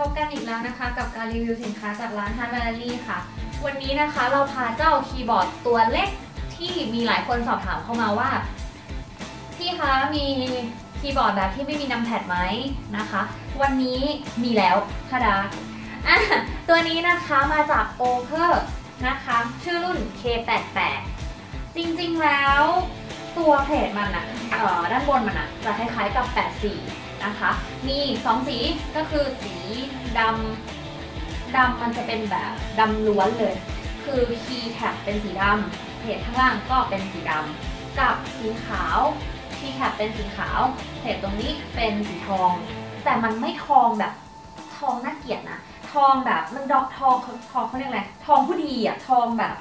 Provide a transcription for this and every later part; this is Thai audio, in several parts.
พบกันอีกแล้วนะคะ กับการรีวิวสินค้าจากร้าน Hard Gallery ค่ะ วันนี้นะคะเราพาเจ้าคีย์บอร์ดตัวเล็กที่มีหลายคนสอบถามเข้ามาว่า พี่คะมีคีย์บอร์ดแบบที่ไม่มีนัมแพดไหมนะคะ วันนี้มีแล้วทาดาตัวนี้นะคะมาจาก o p e r นะคะ ชื่อรุ่น K88 จริงๆแล้วตัวเพจมันอะเอ่อด้านบนมันอะจะคล้ายๆกับ 84 นะคะ มี2สีก็คือสีดำดำมันจะเป็นแบบดำล้วนเลย คือคีย์แท็บเป็นสีดำเพจข้างล่างก็เป็นสีดำกับสีขาวคีย์แท็บเป็นสีขาวเพจตรงนี้เป็นสีทอง แต่มันไม่ทองแบบทองน่าเกลียดนะ ทองแบบมันดอกทองทองเขาเรียกอะไรทองผู้ดีอะทองแบบ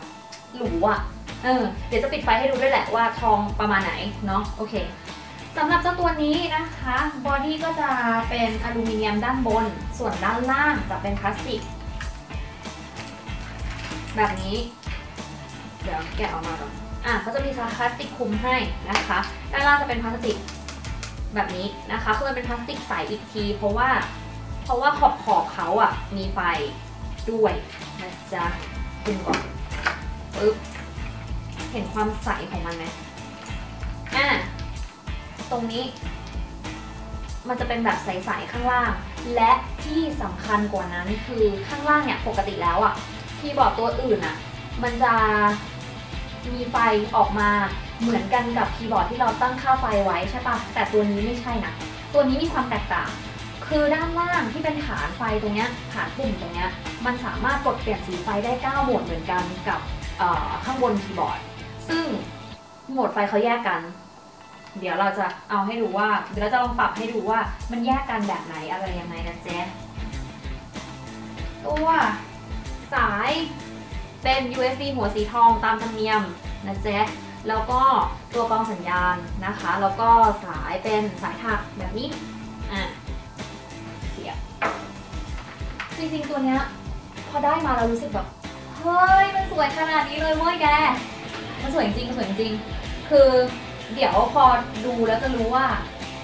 หรูอะเออเดี๋ยวจะปิดไฟให้ดูด้วยแหละว่าทองประมาณไหนเนาะโอเค สำหรับเจ้าตัวนี้นะคะบอดี้ก็จะเป็นอลูมิเนียมด้านบน ส่วนด้านล่างจะเป็นพลาสติก แบบนี้ เดี๋ยวแกะออกมาก่อนอะเขาจะมีพลาสติกคุมให้นะคะ ด้านล่างจะเป็นพลาสติกแบบนี้นะคะคือมันเป็นพลาสติกใสอีกที เพราะว่า เพราะว่าขอบขอบเขาอะมีไฟด้วยนะจ๊ะดึงก่อนปึ๊บเห็นความใสของมันไหมอะ ตรงนี้ มันจะเป็นแบบใสๆข้างล่าง และที่สำคัญกว่านั้นคือข้างล่างเนี่ยปกติแล้วอะคีย์บอร์ดตัวอื่นอะมันจะมีไฟออกมาเหมือนกันกับคีย์บอร์ดที่เราตั้งค่าไฟไว้ใช่ปะแต่ตัวนี้ไม่ใช่นะตัวนี้มีความแตกต่าง คือด้านล่างที่เป็นฐานไฟตรงเนี้ยฐานปุ่มตรงเนี้ยมันสามารถกดเปลี่ยนสีไฟได้ 9 โหมดเหมือนกันกับข้างบนคีย์บอร์ด ซึ่งโหมดไฟเขาแยกกัน เดี๋ยวเราจะเอาให้ดูว่า เดี๋ยวเราจะลองปรับให้ดูว่ามันแยกกันแบบไหนอะไรยังไงนะเจ๊ตัวสายเป็น USB หัวสีทองตามธรรมเนียมนะเจ๊แล้วก็ตัวกรองสัญญาณนะคะ แล้วก็สายเป็นสายถักแบบนี้ อะเสียบจริงๆตัวเนี้ยพอได้มาเรารู้สึกแบบ เฮ้ย มันสวยขนาดนี้เลยเว้ยแก มันสวยจริงสวยจริง คือ เดี๋ยวพอดูแล้วจะรู้ว่า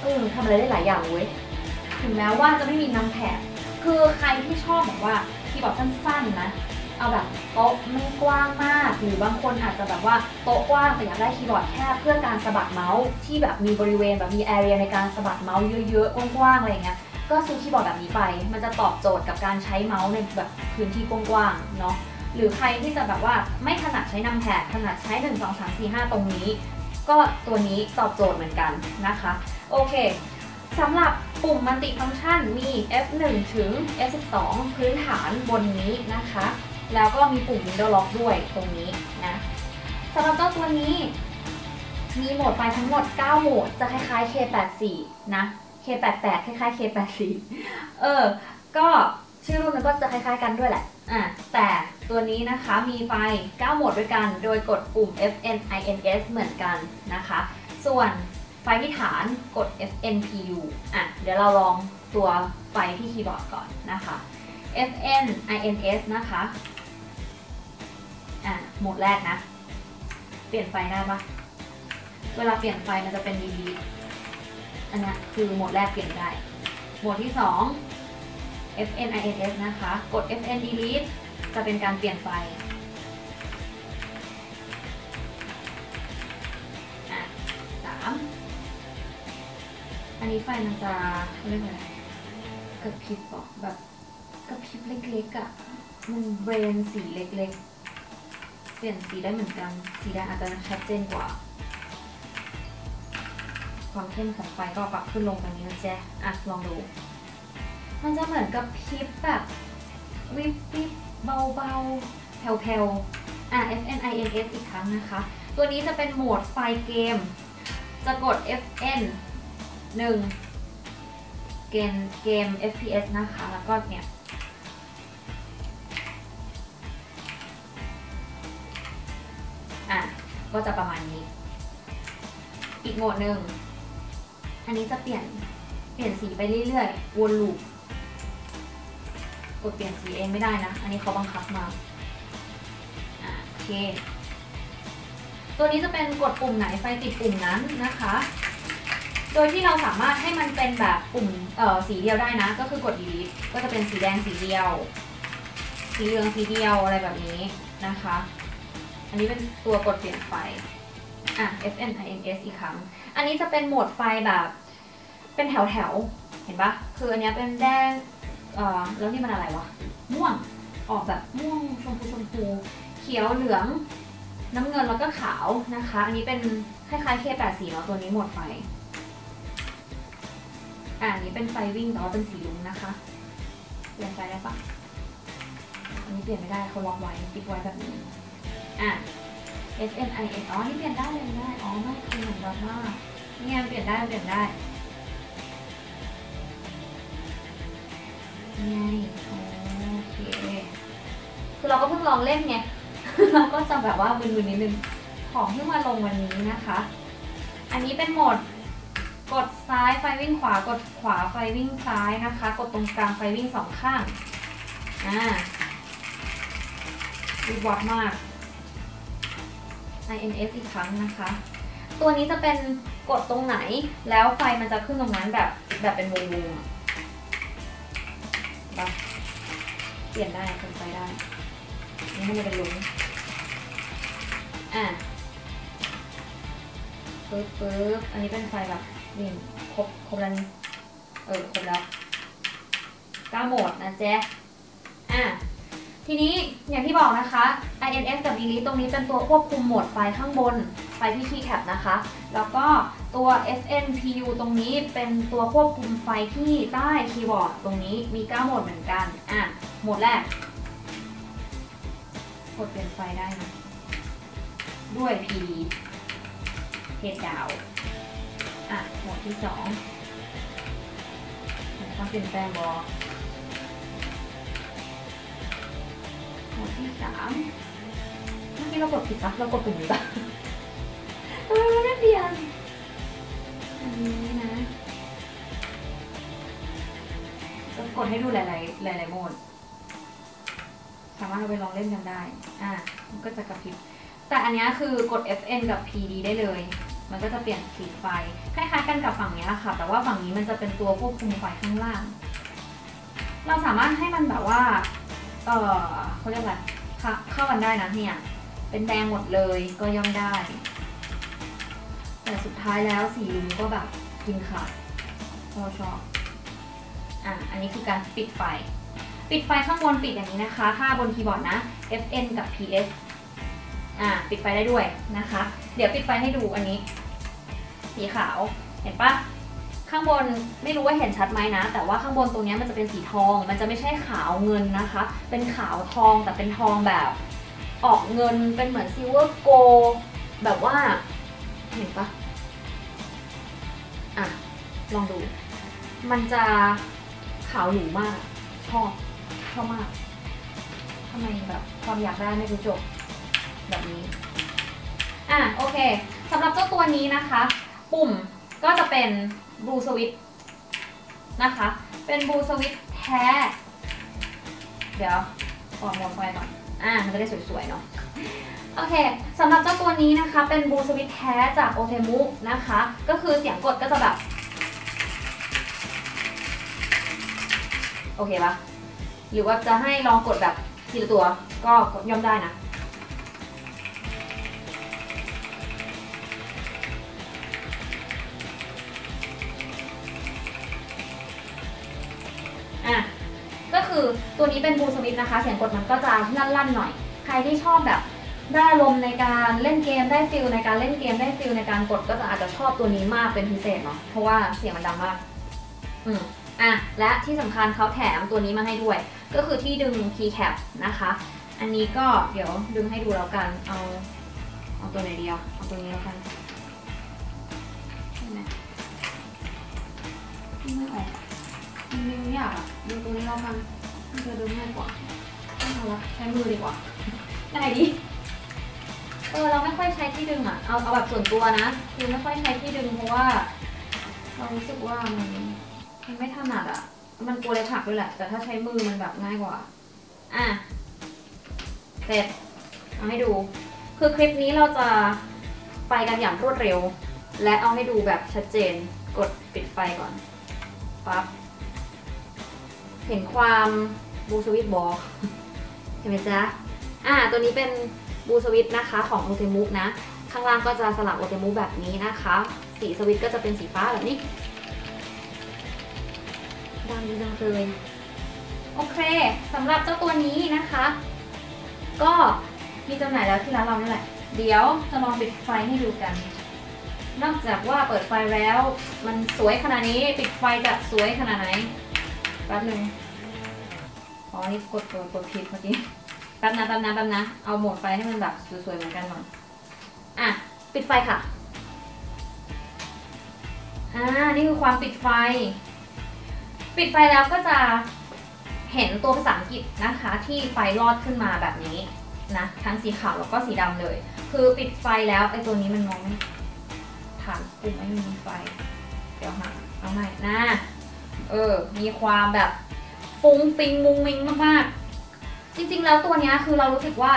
เออทำอะไรได้หลายอย่างเว้ยถึงแม้ว่าจะไม่มีนัมแพดคือใครที่ชอบแบบว่าคีย์บอร์ดสั้นๆนะเอาแบบโต๊ะไม่กว้างมาก หรือบางคนอาจจะแบบว่าโต๊ะกว้างแต่อยากได้คีย์บอร์ดแค่เพื่อการสะบัดเมาส์ที่แบบมีบริเวณแบบมีแอเรียในการสะบัดเมาส์เยอะๆกว้างๆอะไรเงี้ยก็ซื้อคีย์บอร์ดแบบนี้ไป มันจะตอบโจทย์กับการใช้เมาส์ในแบบพื้นที่กว้างๆเนาะหรือใครที่จะแบบว่าไม่ถนัดใช้นัมแพดถนัดใช้ 1 2 3 4 5 ตรงนี้ ก็ตัวนี้ตอบโจทย์เหมือนกันนะคะ โอเคสำหรับปุ่มมัลติฟังก์ชันมี F1 ถึง F12 พื้นฐานบนนี้นะคะ แล้วก็มีปุ่ม Window Lock ด้วยตรงนี้นะสำหรับเจ้าตัวนี้ มีโหมดไฟทั้งหมด 9 โหมด จะคล้ายๆ K84 นะ K88 คล้ายๆ K84 เออ ก็ชื่อรุ่นมันก็จะคล้ายๆกันด้วยแหละ อะแต่ตัวนี้นะคะมีไฟ 9 โหมดด้วยกัน โดยกดปุ่ม FN INS เหมือนกันนะคะ ส่วนไฟที่ฐานกด FN PU อะเดี๋ยวเราลองตัวไฟที่คีย์บอร์ดก่อนนะคะ FN INS นะคะอะโหมดแรกนะ เปลี่ยนไฟได้ปะเวลาเปลี่ยนไฟมันจะเป็น DD อันนี้คือโหมดแรกเปลี่ยนได้ โหมดที่ 2 FN INS นะคะ กด FN delete จะเป็นการเปลี่ยนไฟอะสามอันนี้ไฟมันจะเรียกว่าอะไรกระพริบเหรอแบบกระพริบเล็กๆอะ่ะ มันเบรนสีเล็กๆ เปลี่ยนสีได้เหมือนกัน สีแดงอาจจะชัดเจนกว่า ความเข้มของไฟก็ปรับขึ้นลงตรงนี้นะแจ๊ะอะ ลองดู มันจะเหมือนกับพริบแบบวิบวิบเบาๆ แผ่วๆ อะ FN INS อีกครั้งนะคะ ตัวนี้จะเป็นโหมดไฟเกม จะกด FN 1 เกมเกม FPS นะคะ แล้วก็เนี่ยอะ ก็จะประมาณนี้ อีกโหมดหนึ่ง อันนี้จะเปลี่ยนเปลี่ยนสีไปเรื่อยๆ วนลูป ดเปลี่ยนสีเองไม่ได้นะ อันนี้เขาบังคับมาโอเค ตัวนี้จะเป็นกดปุ่มไหนไฟติดปุ่มนั้นนะคะ โดยที่เราสามารถให้มันเป็นแบบปุ่มสีเดียวได้นะ ก็คือกด delete ก็จะเป็นสีแดงสีเดียว สีเหลืองสีเดียวอะไรแบบนี้นะคะ อันนี้เป็นตัวกดเปลี่ยนไฟอะ F N I N S อีกครั้ง อันนี้จะเป็นโหมดไฟแบบ เป็นแถวแถวเห็นปะคืออันนี้เป็นแดง เอ่อแล้วนี่มันอะไรวะ ม่วง ออกแบบม่วงชมพูชมพูเขียวเหลืองน้ำเงินแล้วก็ขาวนะคะ อันนี้เป็นคล้ายๆ K84 เนาะตัวนี้หมดไฟอ่าอันนี้เป็นไฟวิ่งแต่ว่าเป็นสีลุงนะคะ เปลี่ยนไฟได้ปะอันนี้เปลี่ยนไม่ได้เขาล็อกไว้ปิดไว้แบบนี้ อะ S N I N อ๋อ นี่เปลี่ยนได้เปลี่ยนได้ อ๋อ ไม่คือเหมือนดอทมากนี่ไงเปลี่ยนได้เปลี่ยนได้ โอเคคือเราก็เพิ่งลองเล่นไง เราก็จะแบบว่ามึนๆนิดนึง ของที่มาลงวันนี้นะคะ อันนี้เป็นโหมดกดซ้ายไฟวิ่งขวากดขวาไฟวิ่งซ้ายนะคะ กดตรงกลางไฟวิ่งสองข้าง อ่าวิบวับมาก INS อีกครั้งนะคะ ตัวนี้จะเป็นกดตรงไหนแล้วไฟมันจะขึ้นตรงนั้นแบบแบบเป็นวงๆอะ ปลี่ยนได้เป็นไฟได้นี่ให้มันเป็นลุงอะปึ๊บปึ๊บอันนี้เป็นไฟแบบนี่ครบครบแล้วนี่เออครบแล้วเก้าโหมดนะเจ๊อะทีนี้อย่างที่บอกนะคะ INS กับ Delete ตรงนี้เป็นตัวควบคุมโหมดไฟข้างบนไฟที่คีย์แคปนะคะ แล้วก็ตัว SNPU ตรงนี้เป็นตัวควบคุมไฟที่ใต้คีย์บอร์ดตรงนี้มี 9 โหมดเหมือนกัน อะ หมดแรกกดเปลี่ยนไฟได้นะด้วย PD เทสดาว อะ หมดที่2ต้องเปลี่ยนแปลงบอหมวดที่สามเมื่อกี้เรากดผิดปะเรากดปุ่มนี้ปะทำไมมันไม่เปลี่ยนอันนี้นะก็กดให้ดูหลาย ๆ หลาย ๆ โหมด สามารถเอาไปลองเล่นกันได้ อะมันก็จะกระพริบ แต่อันนี้คือกด FN กับ PD ได้เลย มันก็จะเปลี่ยนสีไฟ คล้ายๆกันกับฝั่งนี้ค่ะ แต่ว่าฝั่งนี้มันจะเป็นตัวควบคุมไฟข้างล่าง เราสามารถให้มันแบบว่า เออเขาเรียกอะไรค่ะเข้ากันได้นะเนี่ย เป็นแดงหมดเลยก็ย่อมได้ แต่สุดท้ายแล้วสีลุงก็แบบกินขาดเราชอบ อะ อันนี้คือการปิดไฟ ปิดไฟข้างบนปิดอย่างนี้นะคะ ถ้าบนคีย์บอร์ดนะ Fn กับ PS อะปิดไฟได้ด้วยนะคะ เดี๋ยวปิดไฟให้ดูอันนี้ สีขาวเห็นปะข้างบนไม่รู้ว่าเห็นชัดไหมนะ แต่ว่าข้างบนตรงนี้มันจะเป็นสีทอง มันจะไม่ใช่ขาวเงินนะคะ เป็นขาวทองแต่เป็นทองแบบออกเงินเป็นเหมือนซิลเวอร์โกแบบว่าเห็นปะอะลองดู มันจะขาวหรูมากชอบ ชอบมากทำไมแบบความอยากได้ไม่รู้จบแบบนี้ อะโอเคสำหรับเจ้าตัวนี้นะคะ ปุ่มก็จะเป็นบลูสวิตนะคะ เป็นบลูสวิตแท้ เดี๋ยวขอมองไฟก่อนอ่ามันจะได้สวยๆเนาะโอเคสำหรับเจ้าตัวนี้นะคะ เป็นบลูสวิตแท้จากโอเทมุนะคะ ก็คือเสียงกดก็จะแบบ โอเคปะ หรือว่าจะให้ลองกดแบบทีละตัวก็ย่อมได้นะ อะ ก็คือตัวนี้เป็นบูสวิตนะคะ เสียงกดมันก็จะลั่นๆหน่อย ใครที่ชอบแบบได้อารมณ์ในการเล่นเกมได้ฟิลในการเล่นเกมได้ฟิลในการกดก็จะอาจจะชอบตัวนี้มากเป็นพิเศษเนาะเพราะว่าเสียงมันดังมาก อืม อะและที่สำคัญเขาแถมตัวนี้มาให้ด้วย ก็คือที่ดึง keycap นะคะ อันนี้ก็เดี๋ยวดึงให้ดูแล้วกันเอาเอาตัวไหนดีอะเอาตัวนี้แล้วกันใช่ไหมไม่ออกมันดึงยากอะดูตัวนี้เรากันมันจะดึงง่ายกว่าไม่เอาละใช้มือดีกว่าง่ายดีเออเราไม่ค่อยใช้ที่ดึงอะเอาเอาแบบส่วนตัวนะคือไม่ค่อยใช้ที่ดึงเพราะว่า เรารู้สึกว่ามัน ไม่ถนัดอะ มันกลัวเลยผลักด้วยแหละ แต่ถ้าใช้มือมันแบบง่ายกว่า อะ เสร็จเอาให้ดู คือคลิปนี้เราจะไปกันอย่างรวดเร็ว และเอาให้ดูแบบชัดเจน กดปิดไฟก่อน ปั๊บ เห็นความบูสวิตบอกเห็นไหมจ๊ะ อ่า ตัวนี้เป็นบูสวิตนะคะของโอเทมุกนะ ข้างล่างก็จะสลักโอเทมุกแบบนี้นะคะ สีสวิตก็จะเป็นสีฟ้าแบบนี้ ดังดีจังเลยโอเคสำหรับเจ้าตัวนี้นะคะ ก็มีจำหน่ายแล้วที่ร้านเรานี่แหละ เดี๋ยวจะลองปิดไฟให้ดูกัน นอกจากว่าเปิดไฟแล้ว มันสวยขนาดนี้ปิดไฟจะสวยขนาดไหนแป๊บหนึ่งอ๋อนี่กดกดกดผิดเมื่อกี้แป๊บนะแป๊บนะแป๊บนะ เอาโหมดไฟให้มันแบบสวยๆเหมือนกันหน่อยอะ ปิดไฟค่ะ อ่า นี่คือความปิดไฟ ปิดไฟแล้วก็จะเห็นตัวภาษาอังกฤษนะคะ ที่ไฟลอดขึ้นมาแบบนี้นะทั้งสีขาวแล้วก็สีดำเลย คือปิดไฟแล้วไอ้ตัวนี้มันมองไม่ฐานปุ่มไม่มีไฟ เดี๋ยวหาเอาใหม่นะเออ มีความแบบฟุ้งฟิงมุงมิงมากๆ จริงๆแล้วตัวนี้คือเรารู้สึกว่า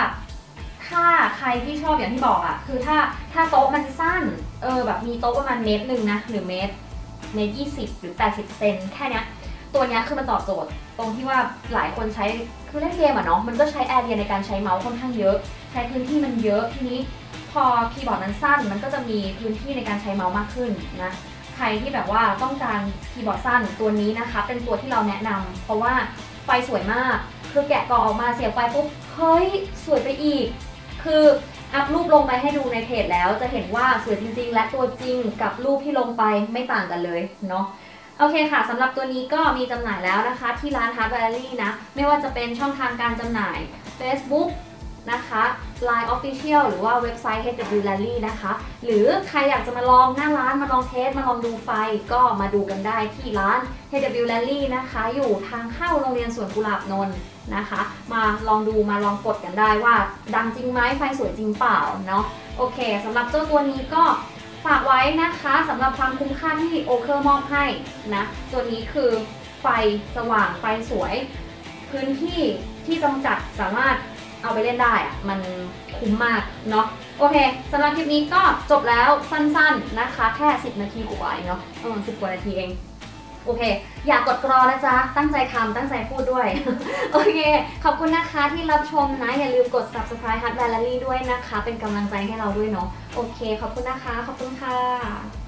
ถ้าใครที่ชอบอย่างที่บอกอะคือถ้าถ้าโต๊ะมันสั้น เออแบบมีโต๊ะประมาณเมตรหนึ่งนะหรือเมตรเมตรยี่สิบหรือแปดสิบเซนแค่นี้ ตัวเนี้ยคือมันตอบโจทย์ ตรงที่ว่าหลายคนใช้คือเล่นเกมอะเนาะมันก็ใช้แอเรียในการใช้เมาส์ค่อนข้างเยอะ ใช้พื้นที่มันเยอะทีนี้พอคีย์บอร์ดมันสั้นมันก็จะมีพื้นที่ในการใช้เมาส์มากขึ้นนะใครที่แบบว่าต้องการคีย์บอร์ดสั้นตัวนี้นะคะเป็นตัวที่เราแนะนำเพราะว่าไฟสวยมากคือแกะกล่องออกมาเสียบไฟปุ๊บเฮ้ยสวยไปอีก คืออัพรูปลงไปให้ดูในเพจแล้วจะเห็นว่าสวยจริง ๆ และตัวจริงกับรูปที่ลงไปไม่ต่างกันเลยเนาะ โอเคค่ะสำหรับตัวนี้ก็มีจำหน่ายแล้วนะคะ ที่ร้าน Hard Valley นะ ไม่ว่าจะเป็นช่องทางการจำหน่าย Facebook นะคะ Line Official หรือว่าเว็บไซต์ HW Rally นะคะ หรือใครอยากจะมาลองหน้าร้านมาลองเทส มาลองดูไฟก็มาดูกันได้ที่ร้าน HW Rally นะคะ อยู่ทางเข้าโรงเรียนสวนกุหลาบนนท์นะคะ มาลองดูมาลองกดกันได้ว่า ดังจริงไหมไฟสวยจริงเปล่าเนาะโอเคสำหรับเจ้าตัวนี้ก็ ฝากไว้นะคะสำหรับความคุ้มค่าที่โอเคอร์มอบให้นะตัวนี้คือไฟสว่างไฟสวย พื้นที่ที่จำกัดสามารถเอาไปเล่นได้อะมันคุ้มมากเนาะโอเคสำหรับคลิปนี้ก็จบแล้วสั้นๆนะคะ แค่ 10 นาทีกว่าเองเนาะเออสิบกว่านาทีเอง โอเค อย่ากกดกรอนะจ๊ะ ตั้งใจทำตั้งใจพูดด้วย โอเค ขอบคุณนะคะที่รับชมนะ อย่าลืมกด subscribe Hard Valley ด้วยนะคะ เป็นกำลังใจให้เราด้วยเนาะ โอเค ขอบคุณนะคะ ขอบคุณค่ะ